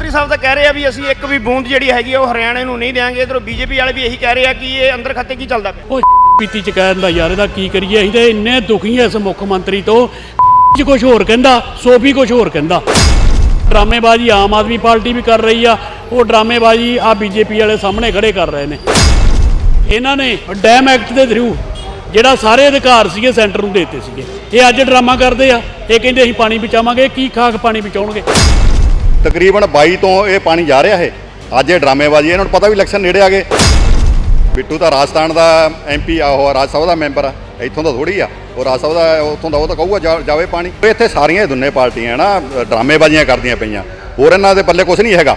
ਮੰਤਰੀ ਸਾਹਿਬ ਤਾਂ ਕਹਿ ਰਹੇ ਆ ਵੀ ਅਸੀਂ ਇੱਕ ਵੀ ਬੂੰਦ ਜਿਹੜੀ ਹੈਗੀ ਆ ਉਹ ਹਰਿਆਣੇ ਨੂੰ ਨਹੀਂ ਦੇਵਾਂਗੇ ਇਧਰੋਂ ਬੀਜੇਪੀ ਵਾਲੇ ਵੀ ਇਹੀ ਕਹਿ ਰਹੇ ਆ ਕਿ ਇਹ ਅੰਦਰ ਖੱਤੇ ਕੀ ਚੱਲਦਾ ਪਿਆ? ਉਹ ਪੀਤੀ ਚ ਕਹਿਣ ਦਾ ਯਾਰ ਇਹਦਾ ਕੀ ਕਰੀਏ? ਅਸੀਂ ਤਾਂ ਇੰਨੇ ਦੁਖੀ ਐ ਇਸ ਮੁੱਖ ਮੰਤਰੀ ਤੋਂ। ਚ ਕੁਝ ਹੋਰ ਕਹਿੰਦਾ, ਸੋਫੀ ਕੁਝ ਹੋਰ ਕਹਿੰਦਾ। ਡਰਾਮੇਬਾਜ਼ੀ ਆਮ ਆਦਮੀ ਪਾਰਟੀ ਵੀ ਕਰ ਰਹੀ ਆ। ਉਹ ਡਰਾਮੇਬਾਜ਼ੀ ਆ ਬੀਜੇਪੀ ਵਾਲੇ ਸਾਹਮਣੇ ਖੜੇ ਕਰ ਰਹੇ ਨੇ। ਇਹਨਾਂ ਨੇ ਡੈਮ ਐਕਟ ਦੇ ਥਰੂ ਜਿਹੜਾ ਸਾਰੇ ਅਧਿਕਾਰ ਸੀਗੇ ਸੈਂਟਰ ਨੂੰ ਦੇਤੇ ਸੀਗੇ। ਇਹ ਅੱਜ ਡਰਾਮਾ ਕਰਦੇ ਆ। ਇਹ ਕਹਿੰਦੇ ਅਸੀਂ ਪਾਣੀ ਬਚਾਵਾਂਗੇ ਕੀ ਖਾਕ ਪਾਣੀ ਬਚਾਉਣਗੇ? ਤਕਰੀਬਨ 22 ਤੋਂ ਇਹ ਪਾਣੀ ਜਾ ਰਿਹਾ ਹੈ। ਅੱਜ ਇਹ ਡਰਾਮੇਬਾਜ਼ੀ ਇਹਨਾਂ ਨੂੰ ਪਤਾ ਵੀ ਇਲੈਕਸ਼ਨ ਨੇੜੇ ਆ ਗਏ। ਬਿੱਟੂ ਤਾਂ ਰਾਜਸਥਾਨ ਦਾ ਐਮਪੀ ਆ, ਉਹ ਰਾਜ ਸਭਾ ਦਾ ਮੈਂਬਰ ਆ। ਇੱਥੋਂ ਦਾ ਥੋੜੀ ਆ। ਉਹ ਰਾਜ ਸਭਾ ਦਾ, ਉੱਥੋਂ ਦਾ ਉਹ ਤਾਂ ਕਹੂਗਾ, ਜਾ- ਜਾਵੇ ਪਾਣੀ। ਇੱਥੇ ਸਾਰੀਆਂ ਹੀ ਦੁੰਨੇ ਪਾਰਟੀਆਂ ਨਾ ਡਰਾਮੇਬਾਜ਼ੀਆਂ ਕਰਦੀਆਂ ਪਈਆਂ। ਹੋਰ ਇਹਨਾਂ ਦੇ ਪੱਲੇ ਕੁਝ ਨਹੀਂ ਹੈਗਾ।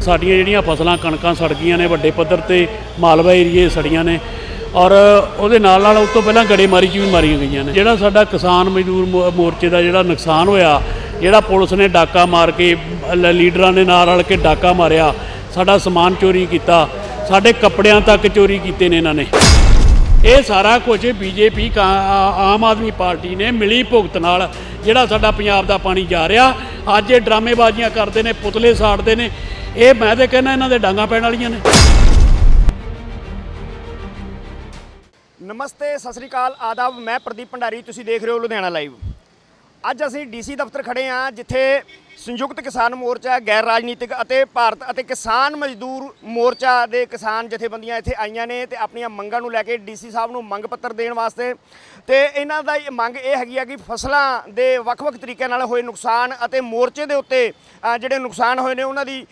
ਸਾਡੀਆਂ ਜਿਹੜੀਆਂ ਫਸਲਾਂ ਕਣਕਾਂ ਸੜ ਗਈਆਂ ਨੇ, ਵੱਡੇ ਪੱਧਰ ਤੇ ਮਾਲਵਾ ਏਰੀਏ ਸੜੀਆਂ ਨੇ। ਔਰ ਉਹਦੇ ਨਾਲ ਨਾਲ ਉਸ ਤੋਂ ਪਹਿਲਾਂ ਗੜੇਮਾਰੀ 'ਚ ਵੀ ਮਾਰੀਆਂ ਗਈਆਂ ਨੇ। ਜਿਹੜਾ ਸਾਡਾ ਕਿਸਾਨ ਮਜ਼ਦੂਰ ਮੋ- ਮੋਰਚੇ ਦਾ ਜਿਹੜਾ ਨੁਕਸਾਨ ਹੋਇਆ ਜਿਹੜਾ ਪੁਲਿਸ ਨੇ ਡਾਕਾ ਮਾਰ ਕੇ, ਲ- ਲੀਡਰਾਂ ਨੇ ਨਾਲ ਰਲ ਕੇ ਡਾਕਾ ਮਾਰਿਆ, ਸਾਡਾ ਸਮਾਨ ਚੋਰੀ ਕੀਤਾ, ਸਾਡੇ ਕੱਪੜਿਆਂ ਤੱਕ ਚੋਰੀ ਕੀਤੇ ਨੇ ਇਹਨਾਂ ਨੇ। ਇਹ ਸਾਰਾ ਕੁਝ ਬੀਜੇਪੀ ਆਮ ਆਦਮੀ ਪਾਰਟੀ ਨੇ ਮਿਲੀ ਭੁਗਤ ਨਾਲ ਜਿਹੜਾ ਸਾਡਾ ਪੰਜਾਬ ਦਾ ਪਾਣੀ ਜਾ ਰਿਹਾ। ਅੱਜ ਇਹ ਡਰਾਮੇਬਾਜ਼ੀਆਂ ਕਰਦੇ ਨੇ, ਪੁਤਲੇ ਸਾੜਦੇ ਨੇ। ਇਹ ਮੈਂ ਤੇ ਕਹਿੰਦਾ ਇਹਨਾਂ ਦੇ ਡਾਂਗਾ ਪੈਣ ਵਾਲੀਆਂ ਨੇ। ਨਮਸਤੇ, ਸਤਿ ਸ੍ਰੀ ਅਕਾਲ, ਆਦਾਬ, ਮੈਂ ਪ੍ਰਦੀਪ ਭੰਡਾਰੀ, ਤੁਸੀਂ ਦੇਖ ਰਹੇ ਹੋ ਲੁਧਿਆਣਾ ਲਾਈਵ ਅੱਜ ਅਸੀਂ ਡੀਸੀ ਦਫ਼ਤਰ ਖੜੇ ਹਾਂ, ਜਿੱਥੇ ਸੰਯੁਕਤ ਕਿਸਾਨ ਮੋਰਚਾ, ਗੈਰ ਰਾਜਨੀਤਿਕ ਅਤੇ ਭਾਰਤ ਅਤੇ ਕਿਸਾਨ ਮਜ਼ਦੂਰ ਮੋਰਚਾ ਦੇ ਕਿਸਾਨ ਜਥੇਬੰਦੀਆਂ ਇੱਥੇ ਆਈਆਂ ਨੇ ਤੇ ਆਪਣੀਆਂ ਮੰਗਾਂ ਨੂੰ ਲੈ ਕੇ ਡੀਸੀ ਸਾਹਿਬ ਨੂੰ ਮੰਗ ਪੱਤਰ ਦੇਣ ਵਾਸਤੇ। ਤੇ ਇਹਨਾਂ ਦਾ ਮੰਗ ਇਹ ਹੈਗੀ ਆ ਕਿ ਫਸਲਾਂ ਦੇ ਵੱਖ-ਵੱਖ ਤਰੀਕਿਆਂ ਨਾਲ ਹੋਏ ਨੁਕਸਾਨ ਅਤੇ ਮੋਰਚੇ ਦੇ ਉੱਤੇ ਜਿਹੜੇ ਨੁਕਸਾਨ ਹੋਏ ਨੇ, ਉਹਨਾਂ ਦੀ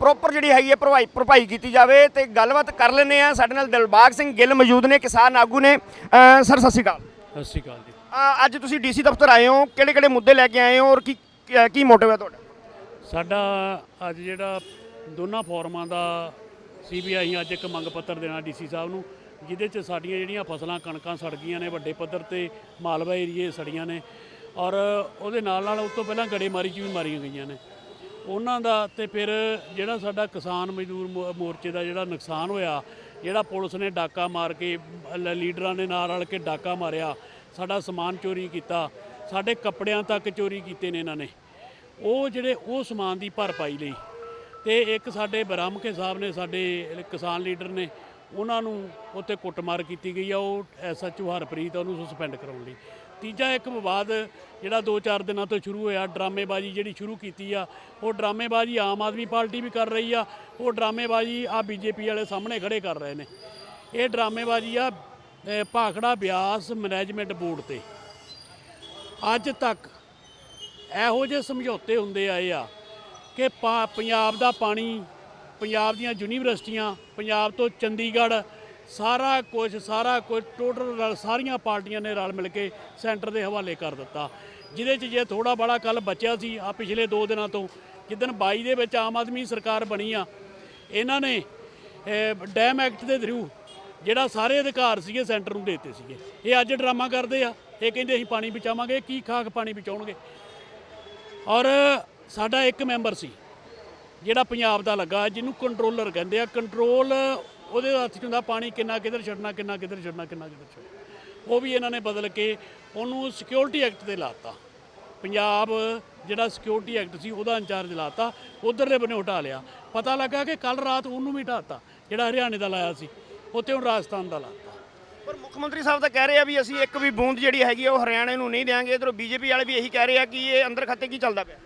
ਪ੍ਰੋਪਰ ਜਿਹੜੀ ਹੈਗੀ ਹੈ ਭਰਵਾਈ, ਭਰਪਾਈ ਕੀਤੀ ਜਾਵੇ ਤੇ ਗੱਲਬਾਤ ਕਰ ਲੈਂਦੇ ਆ ਸਾਡੇ ਨਾਲ ਦਿਲਬਾਗ ਸਿੰਘ ਗਿੱਲ ਮੌਜੂਦ ਨੇ, ਕਿਸਾਨ ਆਗੂ ਨੇ। ਸਰ, ਸਤਿ ਸ਼੍ਰੀ ਅਕਾਲ। ਸਤਿ ਸ਼੍ਰੀ ਅਕਾਲ ਜੀ। ਅ, ਅੱਜ ਤੁਸੀਂ ਡੀਸੀ ਦਫ਼ਤਰ ਆਏ ਹੋ ਕਿਹੜੇ ਕਿਹੜੇ ਮੁੱਦੇ ਲੈ ਕੇ ਆਏ ਹੋ ਔਰ ਕੀ ਅ, ਕੀ ਮੋਟਿਵ ਹੈ ਤੁਹਾਡਾ? ਸਾਡਾ ਅੱਜ ਜਿਹੜਾ ਦੋਨਾਂ ਫੋਰਮਾਂ ਦਾ ਸੀਬੀਆਈ ਅੱਜ ਇੱਕ ਮੰਗ ਪੱਤਰ ਦੇਣਾ ਡੀਸੀ ਸਾਹਿਬ ਨੂੰ ਜਿਹਦੇ 'ਚ ਸਾਡੀਆਂ ਜਿਹੜੀਆਂ ਫਸਲਾਂ ਕਣਕਾਂ ਸੜ ਗਈਆਂ ਨੇ ਵੱਡੇ ਪੱਧਰ ਤੇ ਮਾਲਵਾ ਏਰੀਏ ਸੜੀਆਂ ਨੇ ਔਰ ਉਹਦੇ ਨਾਲ ਨਾਲ ਉਸ ਤੋਂ ਪਹਿਲਾਂ ਗੜੇਮਾਰੀ 'ਚ ਵੀ ਮਾਰੀਆਂ ਗਈਆਂ ਨੇ। ਉਹਨਾਂ ਦਾ ਤੇ ਫਿਰ ਜਿਹੜਾ ਸਾਡਾ ਕਿਸਾਨ ਮਜ਼ਦੂਰ ਮੋ- ਮੋਰਚੇ ਦਾ ਜਿਹੜਾ ਨੁਕਸਾਨ ਹੋਇਆ ਜਿਹੜਾ ਪੁਲਿਸ ਨੇ ਡਾਕਾ ਮਾਰ ਕੇ ਲ- ਲੀਡਰਾਂ ਨੇ ਨਾਲ ਰਲ ਕੇ ਡਾਕਾ ਮਾਰਿਆ ਸਾਡਾ ਸਮਾਨ ਚੋਰੀ ਕੀਤਾ, ਸਾਡੇ ਕੱਪੜਿਆਂ ਤੱਕ ਚੋਰੀ ਕੀਤੇ ਨੇ ਇਹਨਾਂ ਨੇ। ਉਹ ਜਿਹੜੇ ਉਹ ਸਮਾਨ ਦੀ ਭਰਪਾਈ ਲਈ। ਤੇ ਇੱਕ ਸਾਡੇ ਬਰਾਮਕੇ ਸਾਹਿਬ ਨੇ, ਸਾਡੇ ਕਿਸਾਨ ਲੀਡਰ ਨੇ, ਉਹਨਾਂ ਨੂੰ ਉੱਤੇ ਕੁੱਟਮਾਰ ਕੀਤੀ ਗਈ ਆ। ਉਹ ਐਸਐਚਓ ਹਰਪ੍ਰੀਤ ਉਹਨੂੰ ਸਸਪੈਂਡ ਕਰਾਉਣ ਲਈ। ਤੀਜਾ ਇੱਕ ਵਿਵਾਦ ਜਿਹੜਾ 2-4 ਦਿਨਾਂ ਤੋਂ ਸ਼ੁਰੂ ਹੋਇਆ, ਡਰਾਮੇਬਾਜ਼ੀ ਜਿਹੜੀ ਸ਼ੁਰੂ ਕੀਤੀ ਆ, ਉਹ ਡਰਾਮੇਬਾਜ਼ੀ ਆਮ ਆਦਮੀ ਪਾਰਟੀ ਵੀ ਕਰ ਰਹੀ ਆ, ਉਹ ਡਰਾਮੇਬਾਜ਼ੀ ਆ ਬੀਜੇਪੀ ਵਾਲੇ ਸਾਹਮਣੇ ਖੜੇ ਕਰ ਰਹੇ ਨੇ। ਇਹ ਡਰਾਮੇਬਾਜ਼ੀ ਆ ਭਾਖੜਾ ਬਿਆਸ ਮੈਨੇਜਮੈਂਟ ਬੋਰਡ ਤੇ। ਅੱਜ ਤੱਕ ਇਹੋ ਜਿਹੇ ਸਮਝੌਤੇ ਹੁੰਦੇ ਆਏ ਆ ਕਿ ਪਾ- ਪੰਜਾਬ ਦਾ ਪਾਣੀ, ਪੰਜਾਬ ਦੀਆਂ ਯੂਨੀਵਰਸਿਟੀਆਂ, ਪੰਜਾਬ ਤੋਂ ਚੰਡੀਗੜ੍ਹ ਸਾਰਾ ਕੁਝ ਸਾਰਾ ਕੁਝ ਟੋਟਲ ਸਾਰੀਆਂ ਪਾਰਟੀਆਂ ਨੇ ਰਲ ਮਿਲ ਕੇ ਸੈਂਟਰ ਦੇ ਹਵਾਲੇ ਕਰ ਦਿੱਤਾ। ਜਿਹਦੇ 'ਚ ਜੇ ਥੋੜਾ ਬੜਾ ਕੱਲ ਬਚਿਆ ਸੀ ਆ ਪਿਛਲੇ 2 ਦਿਨਾਂ ਤੋਂ, ਜਿੱਦਣ 22 ਦੇ ਵਿੱਚ ਆਮ ਆਦਮੀ ਸਰਕਾਰ ਬਣੀ ਆ, ਇਹਨਾਂ ਨੇ ਡੈਮ ਐਕਟ ਦੇ ਥਰੂ ਜਿਹੜਾ ਸਾਰੇ ਅਧਿਕਾਰ ਸੀਗੇ ਸੈਂਟਰ ਨੂੰ ਦੇਤੇ ਸੀਗੇ। ਇਹ ਅੱਜ ਡਰਾਮਾ ਕਰਦੇ ਆ। ਇਹ ਕਹਿੰਦੇ ਅਸੀਂ ਪਾਣੀ ਬਚਾਵਾਂਗੇ, ਕੀ ਖਾਕ ਪਾਣੀ ਬਚਾਉਣਗੇ। ਔਰ ਸਾਡਾ ਇੱਕ ਮੈਂਬਰ ਸੀ, ਜਿਹੜਾ ਪੰਜਾਬ ਦਾ ਲੱਗਾ, ਜਿਹਨੂੰ ਕੰਟਰੋਲਰ ਕਹਿੰਦੇ ਆ। ਕੰਟਰੋਲ ਉਹਦੇ ਹੱਥ 'ਚ ਹੁੰਦਾ ਪਾਣੀ ਕਿੰਨਾ ਕਿੱਧਰ ਛੱਡਣਾ, ਕਿੰਨਾ ਕਿੱਧਰ ਛੱਡਣਾ, ਕਿੰਨਾ ਕਿੱਧਰ ਛੱਡਣਾ। ਉਹ ਵੀ ਇਹਨਾਂ ਨੇ ਬਦਲ ਕੇ ਉਹਨੂੰ ਸਿਕਿਉਰਿਟੀ ਐਕਟ ਤੇ ਲਾਤਾ। ਪੰਜਾਬ ਜਿਹੜਾ ਸਿਕਿਉਰਿਟੀ ਐਕਟ ਸੀ, ਉਹਦਾ ਇੰਚਾਰਜ ਲਾਤਾ। ਉਧਰਲੇ ਬੰਨੇ ਹਟਾ ਲਿਆ। ਪਤਾ ਲੱਗਾ ਕਿ ਕੱਲ ਰਾਤ ਉਹਨੂੰ ਵੀ ਹਟਾਤਾ ਜਿਹੜਾ ਹਰਿਆਣੇ ਦਾ ਲਾਇਆ ਸੀ। ਉੱਥੇ ਹੁਣ ਰਾਜਸਥਾਨ ਦਾ ਲਾਤਾ। ਪਰ ਮੁੱਖ ਮੰਤਰੀ ਸਾਹਿਬ ਤਾਂ ਕਹਿ ਰਹੇ ਆ ਵੀ ਅਸੀਂ ਇੱਕ ਵੀ ਬੂੰਦ ਜਿਹੜੀ ਹੈਗੀ ਆ ਉਹ ਹਰਿਆਣੇ ਨੂੰ ਨਹੀਂ ਦੇਵਾਂਗੇ ਇਧਰੋਂ ਬੀਜੇਪੀ ਵਾਲੇ ਵੀ ਇਹੀ ਕਹਿ ਰਹੇ ਆ ਕਿ ਇਹ ਅੰਦਰ ਖੱਤੇ ਕੀ ਚੱਲਦਾ ਪਿਆ?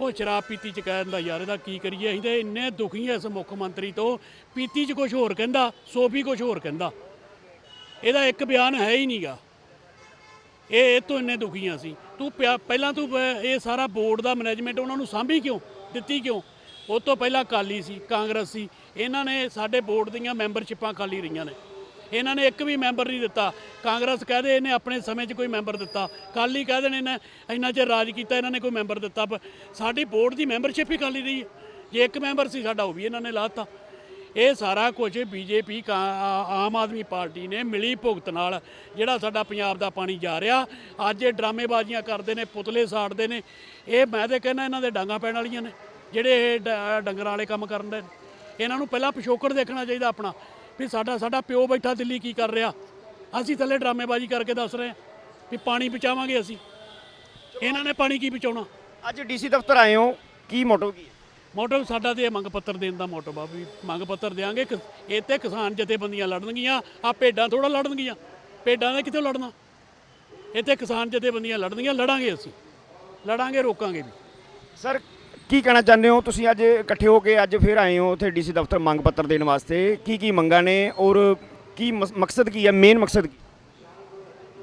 ਉਹ ਸ਼ਰਾਬ ਪੀਤੀ ਚ ਕਹਿਣ ਦਾ ਯਾਰ ਇਹਦਾ ਕੀ ਕਰੀਏ? ਅਸੀਂ ਤੇ ਇੰਨੇ ਦੁਖੀ ਐ ਇਸ ਮੁੱਖ ਮੰਤਰੀ ਤੋਂ। ਪੀਤੀ ਚ ਕੁਝ ਹੋਰ ਕਹਿੰਦਾ ਸੋਫੀ ਕੁਝ ਹੋਰ ਕਹਿੰਦਾ। ਇਹਦਾ ਇੱਕ ਬਿਆਨ ਹੈ ਹੀ ਨਹੀਂਗਾ। ਇਹ ਇਹ ਤੋਂ ਇੰਨੇ ਦੁਖੀ ਆ ਸੀ ਤੂੰ ਪਹਿਲਾਂ ਤੂੰ ਇਹ ਸਾਰਾ ਬੋਰਡ ਦਾ ਮੈਨੇਜਮੈਂਟ ਉਹਨਾਂ ਨੂੰ ਸਾਂਭੀ ਕਿਉਂ? ਦਿੱਤੀ ਕਿਉਂ? ਉਹ ਤੋਂ ਪਹਿਲਾਂ ਕਾਲੀ ਸੀ, ਕਾਂਗਰਸ ਸੀ। ਇਹਨਾਂ ਨੇ ਸਾਡੇ ਬੋਰਡ ਦੀਆਂ ਮੈਂਬਰਸ਼ਿਪਾਂ ਖਾਲੀ ਰਹੀਆਂ ਨੇ। ਇਹਨਾਂ ਨੇ ਇੱਕ ਵੀ ਮੈਂਬਰ ਨਹੀਂ ਦਿੱਤਾ। ਕਾਂਗਰਸ ਕਹਦੇ ਇਹਨੇ ਆਪਣੇ ਸਮੇਂ 'ਚ ਕੋਈ ਮੈਂਬਰ ਦਿੱਤਾ। ਕਾਲੀ ਕਹਿ ਦੇਣ ਇਹਨੇ, ਇੰਨਾ ਚਿਰ ਰਾਜ ਕੀਤਾ ਇਹਨਾਂ ਨੇ ਕੋਈ ਮੈਂਬਰ ਦਿੱਤਾ। ਪ- ਸਾਡੀ ਬੋਰਡ ਦੀ ਮੈਂਬਰਸ਼ਿਪ ਹੀ ਖਾਲੀ ਰਹੀ ਹੈ। ਜੇ ਇੱਕ ਮੈਂਬਰ ਸੀ ਸਾਡਾ, ਉਹ ਵੀ ਇਹਨਾਂ ਨੇ ਲਾਤਾ ਇਹ ਸਾਰਾ ਕੁਝ ਬੀਜੇਪੀ ਆਮ ਆਦਮੀ ਪਾਰਟੀ ਨੇ ਮਿਲੀ ਭੁਗਤ ਨਾਲ, ਜਿਹੜਾ ਸਾਡਾ ਪੰਜਾਬ ਦਾ ਪਾਣੀ ਜਾ ਰਿਹਾ। ਅੱਜ ਇਹ ਡਰਾਮੇਬਾਜ਼ੀਆਂ ਕਰਦੇ ਨੇ, ਪੁਤਲੇ ਸਾੜਦੇ ਨੇ। ਇਹ ਮੈਂ ਤੇ ਕਹਿੰਦਾ ਇਹਨਾਂ ਦੇ ਡਾਂਗਾ ਪੈਣ ਵਾਲੀਆਂ ਨੇ। ਜਿਹੜੇ ਇਹ ਡ- ਡੰਗਰਾਂ ਵਾਲੇ ਕੰਮ ਕਰਨ ਦੇ। ਇਹਨਾਂ ਨੂੰ ਪਹਿਲਾਂ ਪਿਛੋਕੜ ਦੇਖਣਾ ਚਾਹੀਦਾ ਆਪਣਾ ਵੀ ਸਾਡਾ ਸਾਡਾ ਪਿਓ ਬੈਠਾ ਦਿੱਲੀ ਕੀ ਕਰ ਰਿਹਾ। ਅਸੀਂ ਥੱਲੇ ਡਰਾਮੇਬਾਜ਼ੀ ਕਰਕੇ ਦੱਸ ਰਹੇ ਹਾਂ ਵੀ ਪਾਣੀ ਬਚਾਵਾਂਗੇ ਅਸੀਂ। ਇਹਨਾਂ ਨੇ ਪਾਣੀ ਕੀ ਬਚਾਉਣਾ ਅੱਜ ਡੀਸੀ ਦਫ਼ਤਰ ਆਏ ਹੋ ਕੀ ਮੋਟਿਵ ਕੀ ਹੈ? ਮੋਟਿਵ ਸਾਡਾ ਤੇ ਇਹ ਮੰਗ ਪੱਤਰ ਦੇਣ ਦਾ ਮੋਟਿਵ ਆ ਵੀ ਮੰਗ ਪੱਤਰ ਦੇਾਂਗੇ ਇਹ ਤੇ ਕਿਸਾਨ ਜਥੇਬੰਦੀਆਂ ਲੜਨਗੀਆਂ ਆ ਭੇਡਾਂ ਥੋੜਾ ਲੜਨਗੀਆਂ। ਭੇਡਾਂ ਨੇ ਕਿੱਥੋਂ ਲੜਨਾ? ਇੱਥੇ ਕਿਸਾਨ ਜਥੇਬੰਦੀਆਂ ਲੜਨਗੀਆਂ ਲੜਾਂਗੇ ਅਸੀਂ। ਲੜਾਂਗੇ ਰੋਕਾਂਗੇ ਵੀ। ਸਰ ਕੀ ਕਹਿਣਾ ਚਾਹੁੰਦੇ ਹੋ? ਤੁਸੀਂ ਅੱਜ ਇਕੱਠੇ ਹੋ ਕੇ ਅੱਜ ਫਿਰ ਆਏ ਹੋ ਉੱਥੇ ਡੀਸੀ ਦਫ਼ਤਰ ਮੰਗ ਪੱਤਰ ਦੇਣ ਵਾਸਤੇ। ਕੀ ਕੀ ਮੰਗਾਂ ਨੇ ਔਰ ਕੀ ਮਸ- ਮਕਸਦ ਕੀ ਹੈ? ਮੇਨ ਮਕਸਦ ਕੀ?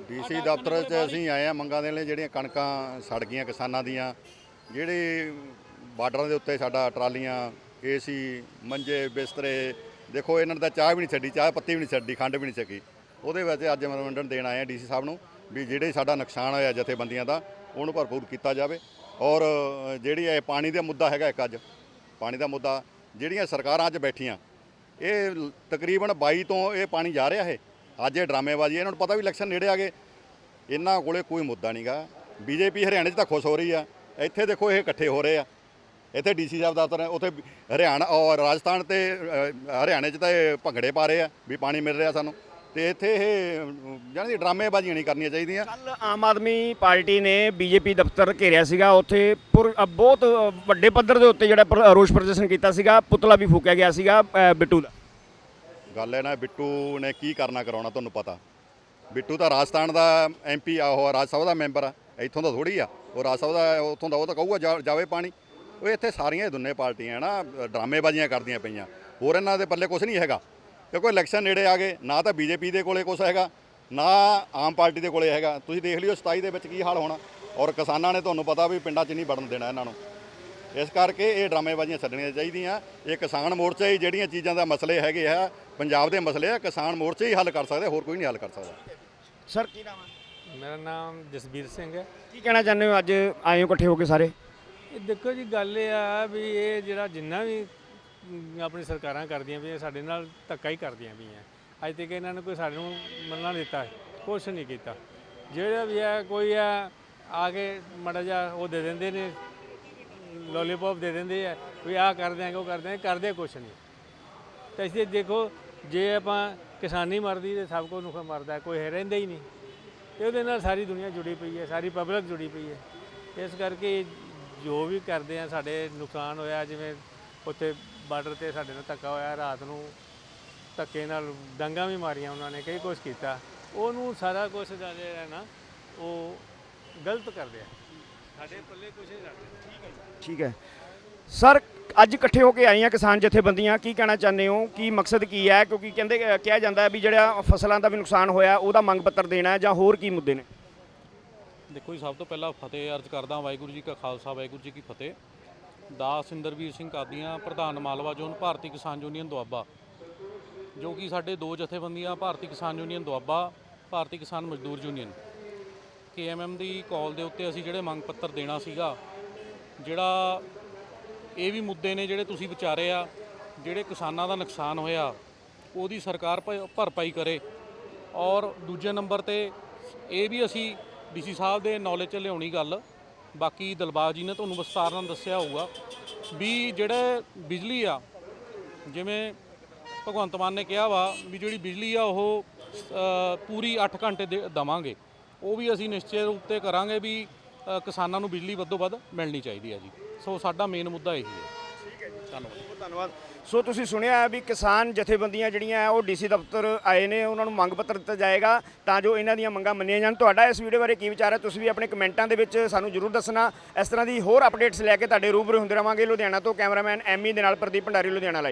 ਡੀਸੀ ਦਫ਼ਤਰ 'ਚ ਅਸੀਂ ਆਏ ਆ ਮੰਗਾਂ ਦੇ ਲਈ, ਜਿਹੜੀਆਂ ਕਣਕਾਂ ਸੜ ਗਈਆਂ ਕਿਸਾਨਾਂ ਦੀਆਂ। ਜਿਹੜੇ ਬਾਰਡਰਾਂ ਦੇ ਉੱਤੇ ਸਾਡਾ ਟਰਾਲੀਆਂ, ਏਸੀ, ਮੰਜੇ, ਬਿਸਤਰੇ, ਦੇਖੋ ਇਹਨਾਂ ਨੇ ਤਾਂ ਚਾਹ ਵੀ ਨਹੀਂ ਛੱਡੀ, ਚਾਹ ਪੱਤੀ ਵੀ ਨਹੀਂ ਛੱਡੀ, ਖੰਡ ਵੀ ਨਹੀਂ ਛਕੀ। ਉਹਦੇ ਵਿੱਚ ਅੱਜ ਮੈਮੋਰੰਡਮ ਦੇਣ ਆਏ ਆ ਡੀਸੀ ਸਾਹਿਬ ਨੂੰ ਵੀ ਜਿਹੜੇ ਸਾਡਾ ਨੁਕਸਾਨ ਹੋਇਆ ਜਥੇਬੰਦੀਆਂ ਦਾ, ਉਹਨੂੰ ਭਰਪੂਰ ਕੀਤਾ ਜਾਵੇ। ਔਰ ਜਿਹੜੀ ਇਹ ਪਾਣੀ ਦਾ ਮੁੱਦਾ ਹੈਗਾ ਇੱਕ ਅੱਜ ਪਾਣੀ ਦਾ ਮੁੱਦਾ ਜਿਹੜੀਆਂ ਸਰਕਾਰਾਂ ਅੱਜ ਬੈਠੀਆਂ ਇਹ ਤਕਰੀਬਨ 22 ਤੋਂ ਇਹ ਪਾਣੀ ਜਾ ਰਿਹਾ ਹੈ। ਅੱਜ ਇਹ ਡਰਾਮੇਬਾਜ਼ੀ ਹੈ, ਇਹਨਾਂ ਨੂੰ ਪਤਾ ਵੀ ਇਲੈਕਸ਼ਨ ਨੇੜੇ ਆ ਗਏ। ਇਹਨਾਂ ਕੋਲੇ ਕੋਈ ਮੁੱਦਾ ਨਹੀਂਗਾ ਬੀਜੇਪੀ ਹਰਿਆਣੇ 'ਚ ਤਾਂ ਖੁਸ਼ ਹੋ ਰਹੀ ਆ। ਇੱਥੇ ਦੇਖੋ ਇਹ ਇਕੱਠੇ ਹੋ ਰਹੇ ਆ। ਇੱਥੇ ਡੀਸੀ ਸਾਹਿਬ ਦਫ਼ਤਰ ਹੈ ਉੱਥੇ ਹਰਿਆਣਾ ਔਰ ਰਾਜਸਥਾਨ ਤੇ ਹਰਿਆਣੇ 'ਚ ਤਾਂ ਇਹ ਭੰਗੜੇ ਪਾ ਰਹੇ ਆ ਵੀ ਪਾਣੀ ਮਿਲ ਰਿਹਾ ਸਾਨੂੰ। ਤੇ ਇੱਥੇ ਇਹ ਜਾਨੀ ਡਰਾਮੇਬਾਜ਼ੀਆਂ ਨਹੀਂ ਕਰਨੀਆਂ ਚਾਹੀਦੀਆਂ। ਕੱਲ ਆਮ ਆਦਮੀ ਪਾਰਟੀ ਨੇ ਬੀਜੇਪੀ ਦਫ਼ਤਰ ਘੇਰਿਆ ਸੀਗਾ ਉੱਥੇ ਪੁਰ- ਅ, ਬਹੁਤ ਵੱਡੇ ਪੱਧਰ ਦੇ ਉੱਤੇ ਜਿਹੜਾ ਪ੍ਰ- ਰੋਸ ਪ੍ਰਦਰਸ਼ਨ ਕੀਤਾ ਸੀਗਾ ਪੁਤਲਾ ਵੀ ਫੂਕਿਆ ਗਿਆ ਸੀਗਾ ਅ, ਬਿੱਟੂ ਦਾ। ਗੱਲ ਹੈ ਨਾ ਬਿੱਟੂ ਨੇ ਕੀ ਕਰਨਾ ਕਰਾਉਣਾ ਤੁਹਾਨੂੰ ਪਤਾ। ਬਿੱਟੂ ਤਾਂ ਰਾਜਸਥਾਨ ਦਾ ਐਮਪੀ ਆ ਉਹ ਰਾਜ ਸਭਾ ਦਾ ਮੈਂਬਰ ਆ ਇੱਥੋਂ ਦਾ ਥੋੜੀ ਆ ਉਹ ਰਾਜ ਸਭਾ ਦਾ ਉੱਥੋਂ ਦਾ ਉਹ ਤਾਂ ਕਹੂਗਾ ਜਾ- ਜਾਵੇ ਪਾਣੀ। ਉਹ ਇੱਥੇ ਸਾਰੀਆਂ ਇਹ ਦੋਨੇ ਪਾਰਟੀਆਂ ਨਾ ਡਰਾਮੇਬਾਜ਼ੀਆਂ ਕਰਦੀਆਂ ਪਈਆਂ। ਹੋਰ ਇਹਨਾਂ ਦੇ ਪੱਲੇ ਕੁਝ ਨਹੀਂ ਹੈਗਾ। ਕਿਉਂਕਿ ਇਲੈਕਸ਼ਨ ਨੇੜੇ ਆ ਗਏ ਨਾ ਤਾਂ ਬੀਜੇਪੀ ਦੇ ਕੋਲੇ ਕੁਝ ਹੈਗਾ ਨਾ ਆਮ ਪਾਰਟੀ ਦੇ ਕੋਲੇ ਹੈਗਾ। ਤੁਸੀਂ ਦੇਖ ਲਿਓ 27 ਦੇ ਵਿੱਚ ਕੀ ਹਾਲ ਹੋਣਾ। ਔਰ ਕਿਸਾਨਾਂ ਨੇ ਤੁਹਾਨੂੰ ਪਤਾ ਵੀ ਪਿੰਡਾਂ 'ਚ ਨਹੀਂ ਵੜਨ ਦੇਣਾ ਇਹਨਾਂ ਨੂੰ। ਇਸ ਕਰਕੇ ਇਹ ਡਰਾਮੇਬਾਜ਼ੀਆਂ ਛੱਡਣੀਆਂ ਚਾਹੀਦੀਆਂ। ਇਹ ਕਿਸਾਨ ਮੋਰਚਾ ਹੀ ਜਿਹੜੀਆਂ ਚੀਜ਼ਾਂ ਦਾ ਮਸਲੇ ਹੈਗੇ ਆ ਪੰਜਾਬ ਦੇ ਮਸਲੇ ਆ ਕਿਸਾਨ ਮੋਰਚੇ ਹੀ ਹੱਲ ਕਰ ਸਕਦੇ ਹੋਰ ਕੋਈ ਨਹੀਂ ਹੱਲ ਕਰ ਸਕਦਾ। ਸਰ ਕੀ ਨਾਮ ਹੈ? ਮੇਰਾ ਨਾਮ ਜਸਬੀਰ ਸਿੰਘ ਹੈ। ਕੀ ਕਹਿਣਾ ਚਾਹੁੰਦੇ ਹੋ? ਅੱਜ ਆਏ ਹੋ ਇਕੱਠੇ ਹੋ ਕੇ ਸਾਰੇ? ਇਹ ਦੇਖੋ ਜੀ ਗੱਲ ਇਹ ਆ ਵੀ ਇਹ ਜਿਹੜਾ ਜਿੰਨਾ ਵੀ ਆਪਣੀ ਸਰਕਾਰਾਂ ਕਰਦੀਆਂ ਵੀ ਸਾਡੇ ਨਾਲ ਧੱਕਾ ਹੀ ਕਰਦੀਆਂ ਪਈਆਂ ਅੱਜ ਤੱਕ ਇਹਨਾਂ ਨੇ ਕੋਈ ਸਾਡੇ ਨੂੰ ਮੰਨਣਾ ਦਿੱਤਾ, ਕੁਛ ਨਹੀਂ ਕੀਤਾ। ਜਿਹੜਾ ਵੀ ਹੈ, ਕੋਈ ਆ ਆ ਕੇ ਮੜਾ ਜਾ ਉਹ ਦੇ ਦਿੰਦੇ ਨੇ ਲੋਲੀਪੌਪ ਦੇ ਦਿੰਦੇ ਆ, ਵੀ ਆਹ ਕਰ ਦਿਆਂਗੇ ਉਹ ਕਰਦੇ ਦਿਆਂਗੇ ਕਰਦੇ ਕੁਛ ਨਹੀਂ। ਤਾਂ ਇਸ ਦੇਖੋ, ਜੇ ਆਪਾਂ ਕਿਸਾਨੀ ਮਰਦੀ ਤੇ ਸਭ ਕੁਝ ਨੁਕਸਾਨ ਮਰਦਾ, ਕੋਈ ਹੈ, ਰਹਿੰਦਾ ਹੀ ਨਹੀਂ। ਤੇ ਉਹਦੇ ਨਾਲ ਸਾਰੀ ਦੁਨੀਆ ਜੁੜੀ ਪਈ ਹੈ, ਸਾਰੀ ਪਬਲਿਕ ਜੁੜੀ ਪਈ ਹੈ। ਇਸ ਕਰਕੇ ਜੋ ਵੀ ਕਰਦੇ ਆ, ਸਾਡੇ ਨੁਕਸਾਨ ਹੋਇਆ, ਜਿਵੇਂ ਉੱਥੇ ਬਾਰਡਰ ਤੇ ਸਾਡੇ ਨਾਲ ਧੱਕਾ ਹੋਇਆ ਰਾਤ ਨੂੰ ਧੱਕੇ ਨਾਲ ਡੰਗਾ ਵੀ ਮਾਰੀਆਂ ਉਹਨਾਂ ਨੇ ਕਈ ਕੁਝ ਕੀਤਾ। ਉਹਨੂੰ ਸਾਰਾ ਕੁਝ ਜਿਹੜਾ ਹੈ ਨਾ ਉਹ ਗਲਤ ਕਰਦੇ ਆ ਸਾਡੇ ਪੱਲੇ ਕੁਝ ਨਹੀਂ ਰੱਖਦੇ। ਠੀਕ ਹੈ ਸਰ ਅੱਜ ਇਕੱਠੇ ਹੋ ਕੇ ਆਈਆਂ ਕਿਸਾਨ ਜਥੇਬੰਦੀਆਂ ਕੀ ਕਹਿਣਾ ਚਾਹੁੰਦੇ ਹੋ? ਕੀ ਮਕਸਦ ਕੀ ਹੈ? ਕਿਉਂਕਿ ਕਹਿੰਦੇ ਕਿਹਾ ਜਾਂਦਾ ਹੈ ਵੀ ਜਿਹੜਾ ਫਸਲਾਂ ਦਾ ਵੀ ਨੁਕਸਾਨ ਹੋਇਆ ਉਹਦਾ ਮੰਗ ਪੱਤਰ ਦੇਣਾ ਹੈ ਜਾਂ ਹੋਰ ਕੀ ਮੁੱਦੇ ਨੇ? ਦੇਖੋ ਜੀ ਸਭ ਤੋਂ ਪਹਿਲਾਂ ਫਤਿਹ ਅਰਜ਼ ਕਰਦਾ ਵਾਹਿਗੁਰੂ ਜੀ ਕਾ ਖਾਲਸਾ ਵਾਹਿਗੁਰੂ ਜੀ ਕੀ ਫਤਿਹ। ਦਾਸ ਇੰਦਰਵੀਰ ਸਿੰਘ ਕਾਦੀਆਂ, ਪ੍ਰਧਾਨ ਮਾਲਵਾ ਜ਼ੋਨ, ਭਾਰਤੀ ਕਿਸਾਨ ਯੂਨੀਅਨ ਦੁਆਬਾ। ਜੋ ਕਿ ਸਾਡੇ ਦੋ ਜਥੇਬੰਦੀਆਂ, ਭਾਰਤੀ ਕਿਸਾਨ ਯੂਨੀਅਨ ਦੁਆਬਾ, ਭਾਰਤੀ ਕਿਸਾਨ ਮਜ਼ਦੂਰ ਯੂਨੀਅਨ। ਕੇਐਮਐਮ ਦੀ ਕਾਲ ਦੇ ਉੱਤੇ ਅਸੀਂ ਜਿਹੜੇ ਮੰਗ ਪੱਤਰ ਦੇਣਾ ਸੀਗਾ, ਜਿਹੜਾ ਇਹ ਵੀ ਮੁੱਦੇ ਨੇ ਜਿਹੜੇ ਤੁਸੀਂ ਵਿਚਾਰੇ ਆ, ਜਿਹੜੇ ਕਿਸਾਨਾਂ ਦਾ ਨੁਕਸਾਨ ਹੋਇਆ, ਉਹਦੀ ਸਰਕਾਰ ਭ- ਭਰਪਾਈ ਕਰੇ। ਔਰ ਦੂਜੇ ਨੰਬਰ ਤੇ ਇਹ ਵੀ ਅਸੀਂ ਡੀਸੀ ਸਾਹਿਬ ਦੇ ਨੌਲੇਜ 'ਚ ਲਿਆਉਣੀ ਗੱਲ ਬਾਕੀ ਦਿਲਬਾਗ ਜੀ ਨੇ ਤੁਹਾਨੂੰ ਵਿਸਤਾਰ ਨਾਲ ਦੱਸਿਆ ਹੋਊਗਾ ਵੀ ਜਿਹੜੇ ਬਿਜਲੀ ਆ, ਜਿਵੇਂ ਭਗਵੰਤ ਮਾਨ ਨੇ ਕਿਹਾ ਵਾ ਵੀ ਜਿਹੜੀ ਬਿਜਲੀ ਆ ਉਹ ਪੂਰੀ 8 ਘੰਟੇ ਦੇ ਦਵਾਂਗੇ। ਉਹ ਵੀ ਅਸੀਂ ਨਿਸ਼ਚਿਤ ਰੂਪ ਤੇ ਕਰਾਂਗੇ ਵੀ ਕਿਸਾਨਾਂ ਨੂੰ ਬਿਜਲੀ ਵੱਧੋ ਵੱਧ ਮਿਲਣੀ ਚਾਹੀਦੀ ਹੈ ਜੀ। ਸੋ ਸਾਡਾ ਮੇਨ ਮੁੱਦਾ ਇਹੀ ਹੈ। ਧੰਨਵਾਦ। ਧੰਨਵਾਦ। ਸੋ ਤੁਸੀਂ ਸੁਣਿਆ ਹੈ ਵੀ ਕਿਸਾਨ ਜਥੇਬੰਦੀਆਂ ਜਿਹੜੀਆਂ ਹੈ, ਉਹ ਡੀਸੀ ਦਫ਼ਤਰ ਆਏ ਨੇ, ਉਹਨਾਂ ਨੂੰ ਮੰਗ ਪੱਤਰ ਦਿੱਤਾ ਜਾਏਗਾ ਤਾਂ ਜੋ ਇਹਨਾਂ ਦੀਆਂ ਮੰਗਾਂ ਮੰਨੀਆਂ ਜਾਣ। ਤੁਹਾਡਾ ਇਸ ਵੀਡੀਓ ਬਾਰੇ ਕੀ ਵਿਚਾਰ ਹੈ? ਤੁਸੀਂ ਵੀ ਆਪਣੇ ਕਮੈਂਟਾਂ ਦੇ ਵਿੱਚ ਸਾਨੂੰ ਜਰੂਰ ਦੱਸਣਾ। ਇਸ ਤਰ੍ਹਾਂ ਦੀ ਹੋਰ ਅਪਡੇਟਸ ਲੈ ਕੇ ਤੁਹਾਡੇ ਰੂਬਰੂ ਹੁੰਦੇ ਰਵਾਂਗੇ ਲੁਧਿਆਣਾ ਤੋਂ ਕੈਮਰਾਮੈਨ ਐਮੀ ਦੇ ਨਾਲ ਪ੍ਰਦੀਪ ਭੰਡਾਰੀ, ਲੁਧਿਆਣਾ ਲਈ